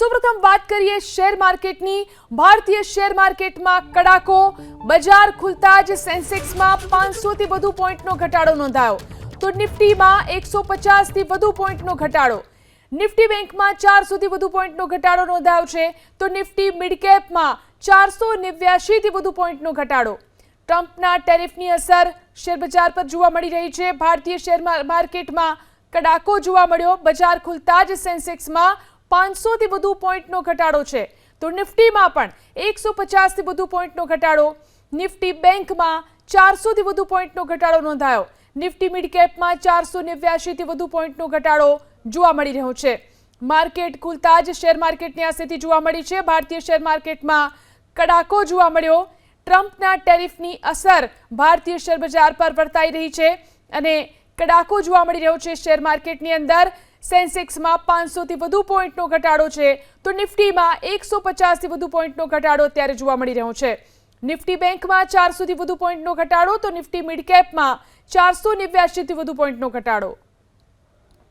સૌપ્રથમ વાત કરીએ શેર માર્કેટની. ભારતીય શેર માર્કેટમાં કડાકો. બજાર ખુલતા જ સેન્સેક્સમાં પાંચસોથી વધુ પોઈન્ટનો ઘટાડો નોંધાયો. તો નિફ્ટીમાં એકસો પચાસથી વધુ પોઈન્ટનો ઘટાડો. નિફ્ટી બેંકમાં ચારસોથી વધુ પોઈન્ટનો ઘટાડો નોંધાયો છે. તો નિફ્ટી મિડ કેપમાં ચારસો નેવ્યાશીથી વધુ પોઈન્ટનો ઘટાડો. ટ્રમ્પના ટેરિફની અસર શેરબજાર પર જોવા મળી રહી છે. ભારતીય શેર માર્કેટમાં કડાકો જોવા મળ્યો. બજાર ખુલતા જ સેન્સેક્સમાં પાંચસોથી વધુ પોઈન્ટનો ઘટાડો છે. તો નિફ્ટીમાં પણ એકસો પચાસથી વધુ પોઈન્ટનો ઘટાડો. નિફ્ટી બેંકમાં ચારસોથી વધુ પોઈન્ટનો ઘટાડો નોંધાયો. નિફ્ટી મિડ ચારસો નેવ્યાશીથી વધુ પોઈન્ટનો ઘટાડો જોવા મળી રહ્યો છે. માર્કેટ ખુલતા જ શેર માર્કેટની આ સ્થિતિ જોવા મળી છે. ભારતીય શેર માર્કેટમાં કડાકો જોવા મળ્યો. ટ્રમ્પના ટેરિફની અસર ભારતીય શેર બજાર પર વર્તાઈ રહી છે અને કડાકો જોવા મળી રહ્યો છે શેર માર્કેટની અંદર. સેન્સેક્સમાં પાંચસોથી વધુ પોઈન્ટનો ઘટાડો છે. તો નિફ્ટીમાં એકસો પચાસથી વધુ પોઈન્ટનો ઘટાડો અત્યારે જોવા મળી રહ્યો છે. નિફ્ટી બેંકમાં ચારસોથી વધુ પોઈન્ટનો ઘટાડો, તો નિફ્ટી મિડકેપમાં ચારસો નેવ્યાસીથી વધુ પોઈન્ટનો ઘટાડો.